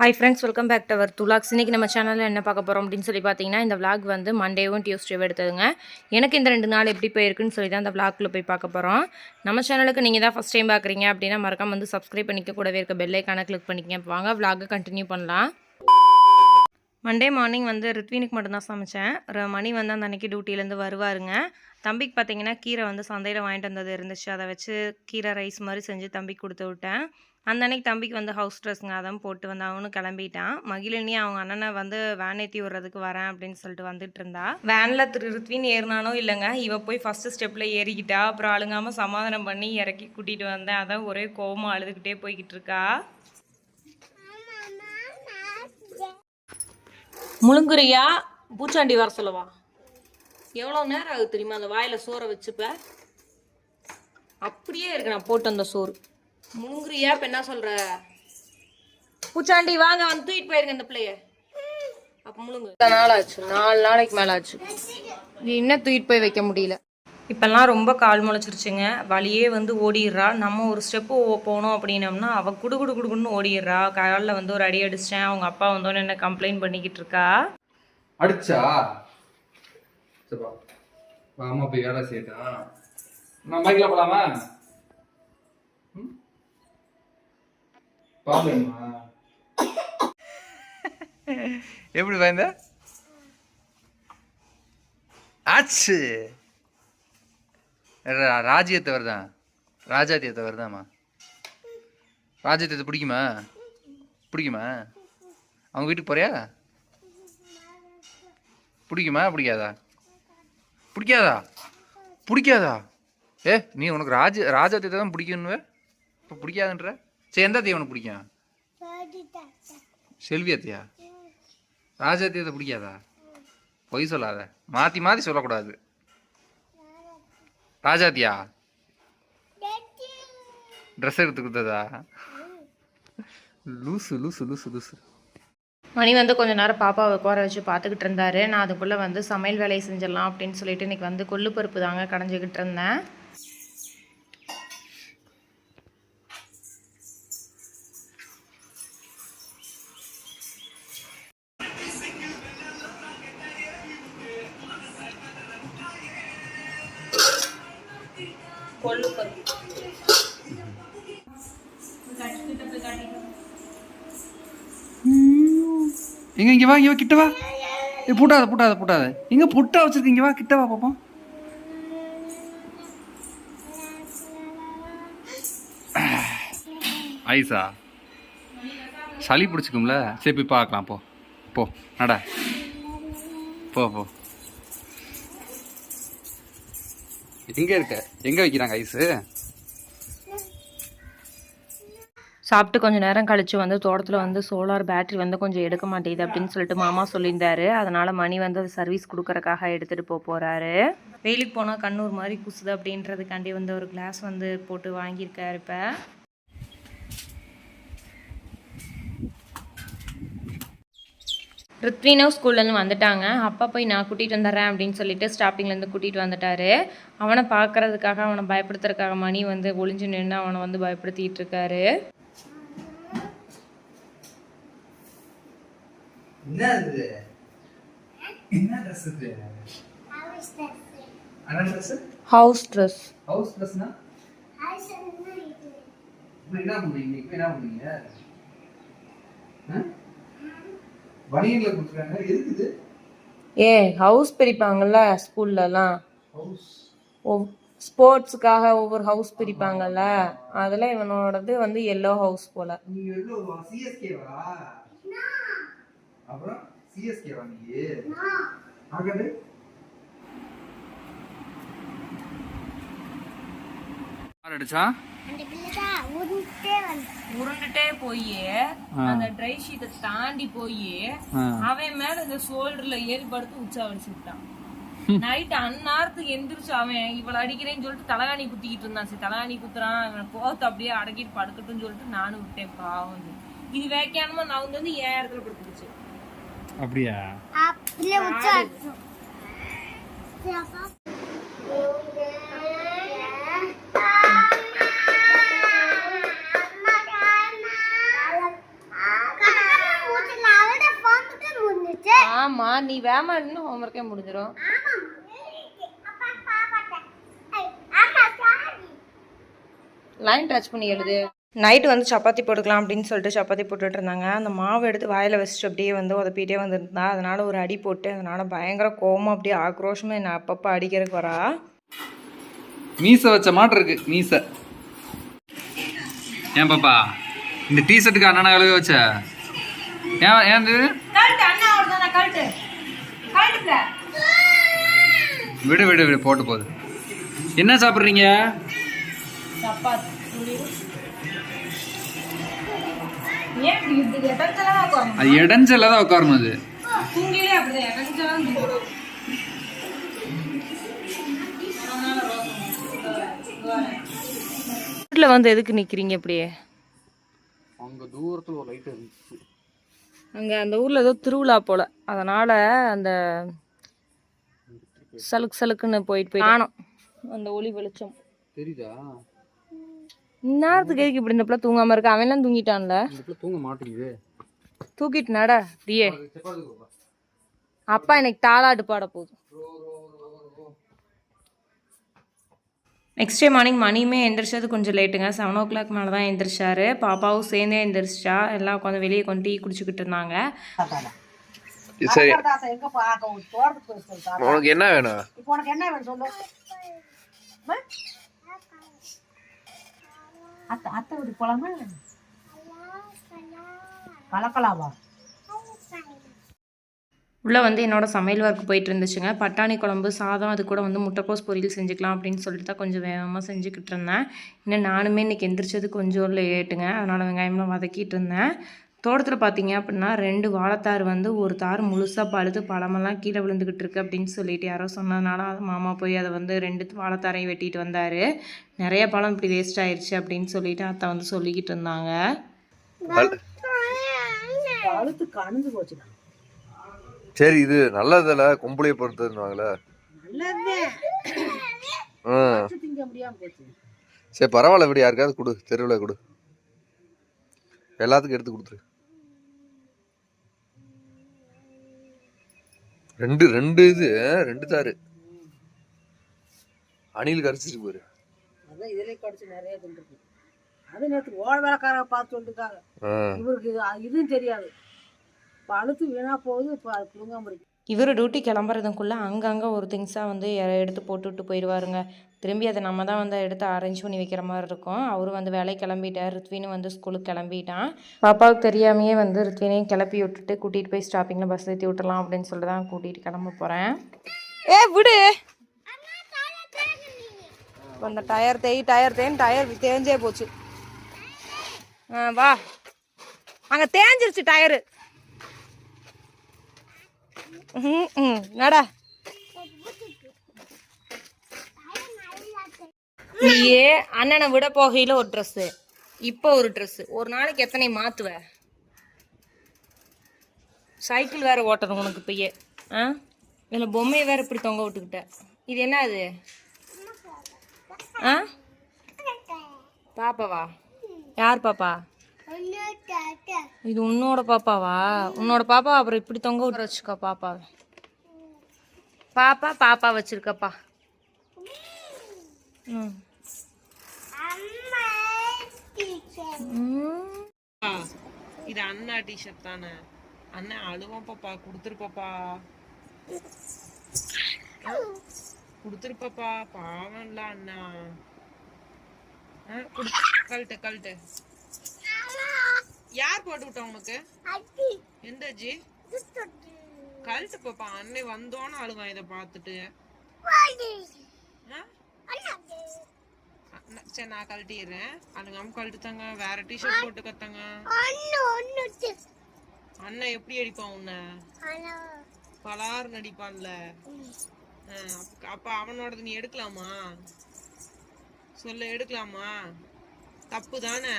Hi friends welcome back to our துலாக்ஸ் இன்றைக்கி நம்ம சேனலில் என்ன பார்க்க போகிறோம் அப்படின்னு சொல்லி பார்த்தீங்கன்னா இந்த விளாக் வந்து மண்டேவும் டியூஸ்டேவும் எடுத்ததுங்க. எனக்கு இந்த ரெண்டு நாள் எப்படி போயிருக்குன்னு சொல்லி தான் இந்த vlogக்குள்ள போய் பார்க்க போகிறோம் நம்ம சேனலுக்கு நீங்கள் தான் ஃபஸ்ட் டைம் பார்க்குறீங்க அப்படின்னா மறக்காம வந்து சப்ஸ்கிரைப் பண்ணிக்க கூடவே இருக்க பெல்லைக்கான கிளிக் பண்ணிக்கங்க. வாங்க vlog கண்டினியூ பண்ணலாம். மண்டே மார்னிங் வந்து ரித்வினுக்கு மட்டும்தான் சமைச்சேன். மணி வந்து அந்த அன்னைக்கு டியூட்டிலேருந்து வருவாருங்க. தம்பிக்கு பார்த்தீங்கன்னா கீரை வந்து சந்தையில் வாங்கிட்டு வந்தது இருந்துச்சு. அதை வச்சு கீரை ரைஸ் மாதிரி செஞ்சு தம்பிக்கு கொடுத்து விட்டேன். அந்த அன்னைக்கு தம்பிக்கு வந்து ஹவுஸ் ட்ரெஸ்ஸுங்க அதான் போட்டு வந்து அவனும் கிளம்பிட்டான். மகிழினி அவங்க அண்ணனை வந்து வேன் ஏற்றி விடுறதுக்கு வரேன் அப்படின்னு சொல்லிட்டு வந்துட்டு இருந்தா. வேனில் திருத்வின்னு ஏறினானோ இல்லைங்க இவ போய் ஃபஸ்ட்டு ஸ்டெப்பில் ஏறிக்கிட்டா அப்புறம் அழுங்காமல் சமாதானம் பண்ணி இறக்கி கூட்டிகிட்டு வந்தேன். அதான் ஒரே கோவமாக அழுதுகிட்டே போய்கிட்டு இருக்கா. முழுங்குறியா? பூச்சாண்டி வர சொல்லவா? எவ்வளோ நேரம் ஆகுது தெரியுமா? அந்த வாயில் சோறை வச்சுப்ப? அப்படியே இருக்கு நான் போட்டு அந்த சோறு. முழுங்குறியா இப்போ என்ன சொல்ற? பூச்சாண்டி வாங்க வந்து தூக்கிட்டு போயிருங்க இந்த பிள்ளைய. அப்போ முழுங்கு. நாள் ஆச்சு. நாலு நாளைக்கு மேலே ஆச்சு. நீ இன்னும் தூக்கிட்டு போய் வைக்க முடியல? இப்போல்லாம் ரொம்ப கால் முளைச்சிருச்சுங்க. வழியே வந்து ஓடிடுறா. நம்ம ஒரு ஸ்டெப்பு போனோம் அப்படின்னம்னா அவள் குடு குடு குடுக்குன்னு ஓடிடுறா. காலில் வந்து ஒரு அடி அடிச்சிட்டேன். அவங்க அப்பா வந்தோன்னு என்ன கம்ப்ளைண்ட் பண்ணிக்கிட்டு இருக்கா? அடிச்சா? சரிப்பா அம்மா போய் வேலை செய்யட்டா நான் பைக்கில் போலாமா? எப்படி பயந்த? ஆச்சு. ராஜ்யத்தை வருதான் ராஜாத்தியத்தை வருதாம்மா ராஜ்யத்தை பிடிக்குமா? பிடிக்குமா? அவங்க வீட்டுக்கு போறியா? பிடிக்குமா? பிடிக்காதா? பிடிக்காதா? பிடிக்காதா? ஏ நீ உனக்கு ராஜ ராஜாத்தியத்தை தான் பிடிக்கணுவே இப்போ பிடிக்காதுன்ற? சரி எந்த அத்தையை உனக்கு பிடிக்கும்? செல்வி அத்தையா ராஜாத்தியத்தை பிடிக்காதா? பொய் சொல்லாத. மாற்றி மாற்றி சொல்லக்கூடாது. ராஜாத்தியா? ட்ரெஸ் எடுத்து கொடுத்ததா? லூசு லூசு லூசு லூசு. மணி வந்து கொஞ்ச நேரம் பாப்பாவை உட்கார வச்சு பார்த்துக்கிட்டு இருந்தாரு. நான் அதுக்குள்ளே வந்து சமையல் வேலையை செஞ்சிடலாம் அப்படின்னு சொல்லிட்டு இன்னைக்கு வந்து கொள்ளு பருப்பு தாங்க கடைஞ்சிக்கிட்டு இருந்தேன். எங்க இங்கே வா இங்கே வா கிட்ட வா. ஏ பூட்டாத பூட்டாத பூட்டாத. எங்க புட்டா வச்சுருக்கீங்க வா கிட்ட வா பாப்போம். ஐசா சளி பிடிச்சிக்கும்ல? சரி போய் பார்க்கலாம் போ. போ நடா. போ போ. எங்கே இருக்க? எங்கே வைக்கிறாங்க ஐஸு சாப்பிட்டு கொஞ்சம் நேரம் கழித்து வந்து தோட்டத்தில் வந்து சோலார் பேட்டரி வந்து கொஞ்சம் எடுக்க மாட்டேங்குது அப்படின்னு சொல்லிட்டு மாமா சொல்லியிருந்தாரு. அதனால் மணி வந்து அது சர்வீஸ் கொடுக்கறக்காக எடுத்துகிட்டு போக போகிறாரு வெயிலுக்கு போனால் கண்ணூர் மாதிரி குசுது அப்படின்றதுக்காண்டி வந்து ஒரு கிளாஸ் வந்து போட்டு வாங்கியிருக்காரு இப்போ. ரித்வினோ ஸ்கூல்லேருந்து வந்துட்டாங்க. அப்பா போய் நான் கூட்டிகிட்டு வந்துடுறேன் அப்படின்னு சொல்லிட்டு ஸ்டாப்பிங்லேருந்து கூட்டிகிட்டு வந்துட்டாரு. அவனை பார்க்கறதுக்காக அவனை பயப்படுத்துறதுக்காக மணி வந்து ஒளிஞ்சு நின்று அவனை வந்து பயப்படுத்திகிட்டு இருக்காரு. என்ன இது என்ன ட்ரெஸ் இது? என்ன ட்ரெஸ் ஹவுஸ் ட்ரெஸ் ஹவுஸ் ட்ரெஸ்னா இப்போ என்ன பண்றீங்க இப்போ என்ன பண்றீங்க வணிகங்களை கொடுத்துருக்காங்க. எதுக்குது ஏ ஹவுஸ் பிரிப்பாங்கல்ல ஸ்கூல்லலாம். ஹவுஸ் ஸ்போர்ட்ஸுக்காக ஒவ்வொரு ஹவுஸ் பிரிப்பாங்கல்ல. அதில் இவனோடது வந்து எல்லோ ஹவுஸ் போல. அப்புறம் சிஎஸ்கேவா நீ ஆகாது அடிச்சா? உருண்டுட்டே போய். அந்த ட்ரை ஷீட்டை தாண்டி போய். அவன் மேல இந்த ஷோல்டர்ல ஏறி படுத்து உச்சா அடிச்சு விட்டான். நைட் அந்நேரத்துக்கு எந்திரிச்சு அவன் இவளை அடிக்கிறேன்னு சொல்லிட்டு தலகாணி குத்திக்கிட்டு இருந்தான். சரி தலகாணி குத்துறான். அவன் கோவத்தை அப்படியே அடக்கிட்டு படுக்கட்டும்னு சொல்லிட்டு நானும் விட்டேன் பாவம். இது. இது வேக்கையானமா நான் வந்து ஏன் இடத்துல படுத்துக்கிச்சு? அப்படியா? ஆமா நீ வேமா இருந்து ஹோம்ஒர்க்கே முடிஞ்சிடும் லைன் டச் பண்ணி எழுது. நைட்டு வந்து சப்பாத்தி போட்டுக்கலாம் அப்படின்னு சொல்லிட்டு சப்பாத்தி போட்டுட்டு இருந்தாங்க. அந்த மாவு எடுத்து வாயில் வச்சுட்டு அப்படியே வந்து உதப்பிட்டே வந்துருந்தா. அதனால ஒரு அடி போட்டு அதனால பயங்கர கோவம் அப்படியே ஆக்ரோஷமாக என்னை அப்பப்போ அடிக்கிறதுக்கு வரா. மீசை வச்ச மாட்டம் இருக்கு மீசை. ஏன் பாப்பா இந்த டிஷர்ட்டுக்கு அண்ணனா கழுவி வச்ச? ஏன் ஏன் விடு விடு விடு போட்டு போகுது என்ன சாப்பிட்றீங்க? சப்பாத்தி அது இடைஞ்சல தான் உட்காரணும் அது. வீட்டில் வந்து எதுக்கு நிற்கிறீங்க அப்படியே அங்க தூரத்துல ஒரு லைட் இருந்துச்சு. அங்கே அந்த ஊரில் ஏதோ திருவிழா போல். அதனால் அந்த சலுக்கு சலுக்குன்னு போயிட்டு போய் காணோம் அந்த ஒளி வெளிச்சம். தெரியுதா? இந்நேரத்துக்கு எதுக்கு இப்படி இந்த பிள்ளை தூங்காமல் இருக்கு? அவன்லாம் தூங்கிட்டான்ல. தூங்க மாட்டேங்குது. தூக்கிட்டு நட டியே. அப்பா எனக்கு தாளாட்டு பாட போகுது. நெக்ஸ்ட் டே மார்னிங் மணியுமே எந்திரிச்சது கொஞ்சம் லேட்டுங்க செவன் ஓ கிளாக் மேலே தான் எந்திரிச்சாரு. பாப்பாவும் சேர்ந்தே எந்திரிச்சிட்டா எல்லாம் உட்காந்து வெளியே கொண்டு டீ குடிச்சிக்கிட்டு இருந்தாங்க. சரி. உனக்கு என்ன வேணும்? இப்போ உனக்கு என்ன வேணும் சொல்லு? அம்மா? அத்தை அத்தை வீட்டுக்கு போலாமா? கலக்கலாவா? உள்ளே வந்து என்னோட சமையல் ஒர்க் போயிட்டு இருந்துச்சுங்க. பட்டாணி குழம்பு சாதம் அது கூட வந்து முட்டைக்கோஸ் பொரியல் செஞ்சுக்கலாம் அப்படின்னு சொல்லிட்டு தான் கொஞ்சம் வேகமாக செஞ்சுக்கிட்டு இருந்தேன். இன்னும் நானுமே இன்றைக்கி எந்திரிச்சது கொஞ்சம் லேட்டுங்க அதனால் வெங்காயம்லாம் வதக்கிட்டு இருந்தேன். தோட்டத்தில் பார்த்தீங்க அப்படின்னா ரெண்டு வாழைத்தார் வந்து ஒரு தார் முழுசாக பழுத்து பழமெல்லாம் கீழே விழுந்துக்கிட்டு இருக்கு அப்படின்னு சொல்லிட்டு யாரோ சொன்னதுனால அது மாமா போய் அதை வந்து ரெண்டு வாழைத்தாரையும் வெட்டிட்டு வந்தார். நிறைய பழம் இப்படி வேஸ்ட் ஆயிடுச்சு அப்படின்னு சொல்லிட்டு அத்தை வந்து சொல்லிக்கிட்டு இருந்தாங்க. சரி இது நல்லதில்ல முடியாம போச்சு. சரி பரவாயில்ல இப்படி யாருக்காவது கொடு தெருவில் கொடு. எல்லாத்துக்கும் எடுத்து கொடுத்துரு. ரெண்டு ரெண்டு இது ரெண்டு தாரு. அணில் கரைச்சிட்டு போரு அதான் இதுலயே கடிச்சு நிறைய தின்றுருக்கு. அது நேற்று ஓட வேலைக்காரங்க பார்த்து சொல்லிருக்காங்க. இவருக்கு இது இதுவும் தெரியாது. இப்போ அழுத்து வீணா போகுது இப்போ அது புழுங்காம இருக்கு. இவர் டியூட்டி கிளம்புறதுக்குள்ளே அங்கங்கே ஒரு திங்ஸாக வந்து எடுத்து போட்டுவிட்டு போயிடுவாருங்க திரும்பி அதை நம்ம தான் வந்து எடுத்து அரேஞ்ச் பண்ணி வைக்கிற மாதிரி இருக்கும். அவர் வந்து வேலைக்கு கிளம்பிட்டார். ரித்வினும் வந்து ஸ்கூலுக்கு கிளம்பிட்டான். பாப்பாவுக்கு தெரியாமையே வந்து ரித்வினையும் கிளப்பி விட்டுட்டு கூட்டிகிட்டு போய் ஸ்டாப்பிங்கில் பஸ் ஏற்றி விட்டுலாம் அப்படின்னு சொல்லிட்டு தான் கூட்டிகிட்டு கிளம்ப போகிறேன் ஏ விடு! அந்த டயர் தேய் டயர் தேய்ன்னு டயர் தேஞ்சே போச்சு. ஆ வா. அங்கே தேஞ்சிருச்சு டயரு ம் ம். நடா நீயே அண்ணனை விட போகையில ஒரு ட்ரெஸ்ஸு இப்போ ஒரு ட்ரெஸ்ஸு ஒரு நாளைக்கு எத்தனை மாத்துவ? சைக்கிள் வேற ஓட்டணும் உனக்கு இப்பயே. ஆ? இதில் பொம்மையை வேற இப்படி தொங்க விட்டுக்கிட்ட. இது என்ன அது? ஆ? பாப்பாவா? யார் பாப்பா? இது உன்னோட பாப்பாவா? உன்னோட பாப்பா அப்புறம் இப்படி தொங்க விட்டு வச்சுக்கோ பாப்பாவை. பாப்பா பாப்பா வச்சிருக்கப்பா. ம். இது அண்ணா டிஷர்ட் தானே? அண்ணன் அழுவோம் பாப்பா கொடுத்துரு பாப்பா கொடுத்துரு பாப்பா பாவம்ல அண்ணா. கழட்டு கழட்டு. யார் போட்டு விட்டா உனக்கு? எந்த அஜி கழட்டு பாப்பா அன்னை வந்தோன்னு அழுவான் இதை பார்த்துட்டு. சரி நான் கழட்டிடுறேன். அழுகாம கழட்டுத்தாங்க வேற டிஷர்ட் போட்டு கத்தாங்க அண்ணன் எப்படி அடிப்பான் உன்னை? பலார் நடிப்பான்ல அப்ப அவனோடது நீ எடுக்கலாமா? சொல்ல எடுக்கலாமா? தப்பு தானே?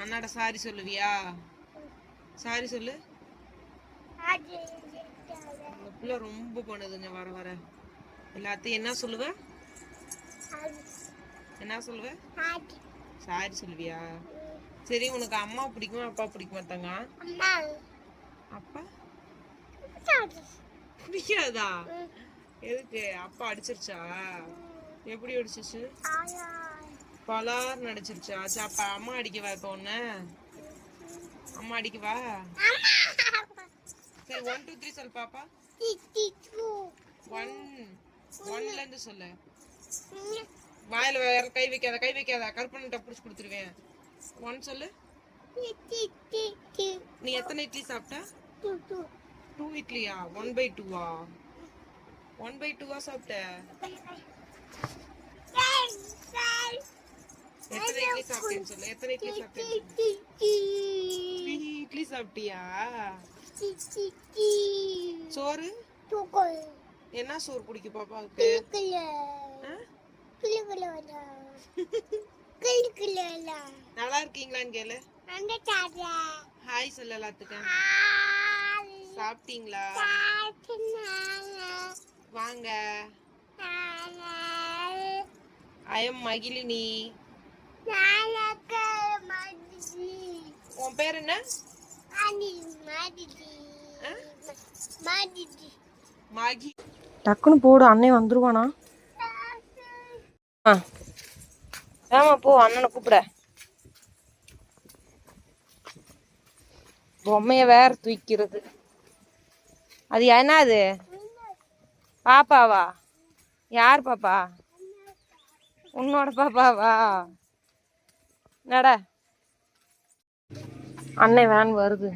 அண்ணாட சாரி சொல்லுவியா? சாரி சொல்லு. அந்த பிள்ளை ரொம்ப பண்ணுதுங்க வர வர. எல்லாத்தையும் என்ன சொல்லுவ? என்ன சொல்லுவ? சாரி சொல்லுவியா? சரி உனக்கு அம்மா பிடிக்குமா அப்பா பிடிக்குமா தங்க? அப்பா? பிடிக்காதா? எதுக்கு? அப்பா அடிச்சிருச்சா? எப்படி அடிச்சிச்சு? பலார் நடிச்சிருச்சா. சரி அப்ப அம்மா அடிக்கவா இப்ப ஒண்ணு அம்மா அடிக்கவா சரி ஒன் டூ த்ரீ சொல் பாப்பா. ஒன் ஒன்ல இருந்து சொல்லு. வாயில வேற கை வைக்காத கை வைக்காத. கருப்பண்ண புடிச்சு கொடுத்துருவேன். ஒன் சொல்லு. நீ எத்தனை இட்லி சாப்பிட்ட? டூ இட்லியா? ஒன் பை டூவா ஒன் பை டூவா சாப்பிட்ட? இட்லி சாப்பிட்டேன்னு சொல்லு. எத்தனை இட்லி சாப்பிட்டேன் இட்லி சாப்பிட்டியா? சோறு? என்ன சோறு பிடிக்கும் பாப்பாவுக்கு? நல்லா இருக்கீங்களான்னு கேளு. ஹாய் சொல்லலாத்துக்க எல்லாத்துக்கும். சாப்பிட்டீங்களா? வாங்க. ஐயம் மகிழினி உன் பேர் என்ன? மாகி. டக்குன்னு போடு அண்ணன் வந்துருவானா? ஆ. ஆமா போ அண்ணனை கூப்பிட. பொம்மைய வேற தூக்கிறது. அது என்ன அது? பாப்பாவா? யார் பாப்பா? உன்னோட பாப்பாவா? நட. அன்னை வேன் வருது.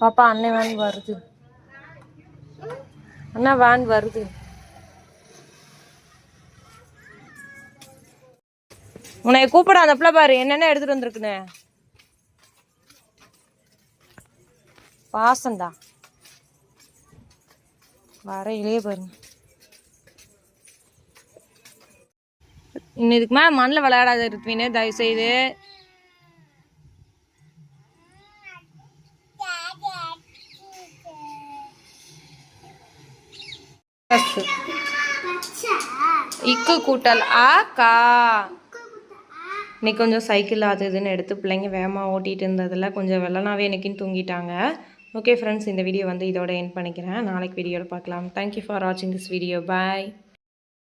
பாப்பா அன்னை வேன் வருது. அண்ணா வேன் வருது. உன்னை கூப்பிட அந்த பிள்ளை பாரு என்னென்ன எடுத்துட்டு வந்திருக்குன்னு. வர வரையிலே பாருங்க. இன்னும் இதுக்கு மேலே மண்ணில் விளையாடாத இருப்பீனே தயவு செய்து இக்கு கூட்டல் ஆ கா. இன்னைக்கு கொஞ்சம் சைக்கிள் அது இதுன்னு எடுத்து பிள்ளைங்க வேகமாக ஓட்டிகிட்டு இருந்ததில் கொஞ்சம் வெள்ளனாவே எனக்குன்னு தூங்கிட்டாங்க. ஓகே ஃப்ரெண்ட்ஸ் இந்த வீடியோ வந்து இதோட என் பண்ணிக்கிறேன். நாளைக்கு வீடியோவில் பார்க்கலாம். தேங்க்யூ ஃபார் வாட்சிங் திஸ் வீடியோ பாய்